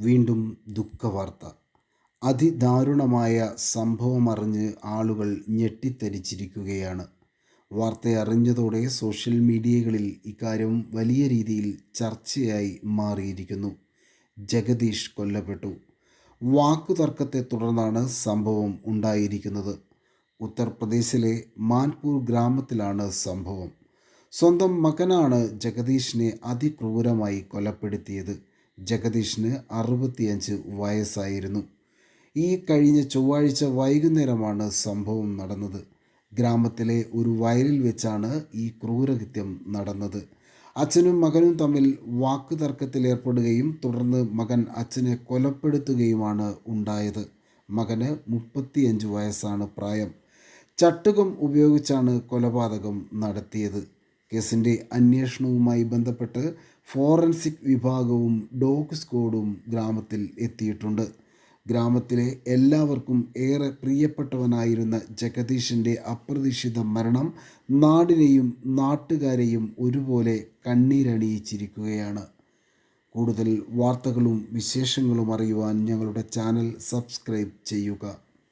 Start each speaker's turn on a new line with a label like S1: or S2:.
S1: വീണ്ടും ദുഃഖവാർത്ത. അതിദാരുണമായ സംഭവമറിഞ്ഞ് ആളുകൾ ഞെട്ടിത്തരിച്ചിരിക്കുകയാണ്. വാർത്തയറിഞ്ഞതോടെ സോഷ്യൽ മീഡിയകളിൽ ഇക്കാര്യം വലിയ രീതിയിൽ ചർച്ചയായി മാറിയിരിക്കുന്നു. ജഗദീഷ് കൊല്ലപ്പെട്ടു. വാക്കുതർക്കത്തെ തുടർന്നാണ് സംഭവം ഉണ്ടായിരിക്കുന്നത്. ഉത്തർപ്രദേശിലെ മാൻപൂർ ഗ്രാമത്തിലാണ് സംഭവം. സ്വന്തം മകനാണ് ജഗദീഷിനെ അതിക്രൂരമായി കൊലപ്പെടുത്തിയത്. ജഗദീഷിന് അറുപത്തിയഞ്ച് വയസ്സായിരുന്നു. ഈ കഴിഞ്ഞ ചൊവ്വാഴ്ച വൈകുന്നേരമാണ് സംഭവം നടന്നത്. ഗ്രാമത്തിലെ ഒരു വയലിൽ വെച്ചാണ് ഈ ക്രൂരകൃത്യം നടന്നത്. അച്ഛനും മകനും തമ്മിൽ വാക്കുതർക്കത്തിലേർപ്പെടുകയും തുടർന്ന് മകൻ അച്ഛനെ കൊലപ്പെടുത്തുകയുമാണ് ഉണ്ടായത്. മകന് മുപ്പത്തിയഞ്ച് വയസ്സാണ് പ്രായം. ചട്ടുകം ഉപയോഗിച്ചാണ് കൊലപാതകം നടത്തിയത്. കേസിന്റെ അന്വേഷണവുമായി ബന്ധപ്പെട്ട് ഫോറൻസിക് വിഭാഗവും ഡോഗ് സ്ക്വാഡും ഗ്രാമത്തിൽ എത്തിയിട്ടുണ്ട്. ഗ്രാമത്തിലെ എല്ലാവർക്കും ഏറെ പ്രിയപ്പെട്ടവനായിരുന്ന ജഗദീഷിന്റെ അപ്രതീക്ഷിത മരണം നാടിനെയും നാട്ടുകാരെയും ഒരുപോലെ കണ്ണീരണിയിച്ചിരിക്കുകയാണ്. കൂടുതൽ വാർത്തകളും വിശേഷങ്ങളും അറിയുവാൻ ഞങ്ങളുടെ ചാനൽ സബ്സ്ക്രൈബ് ചെയ്യുക.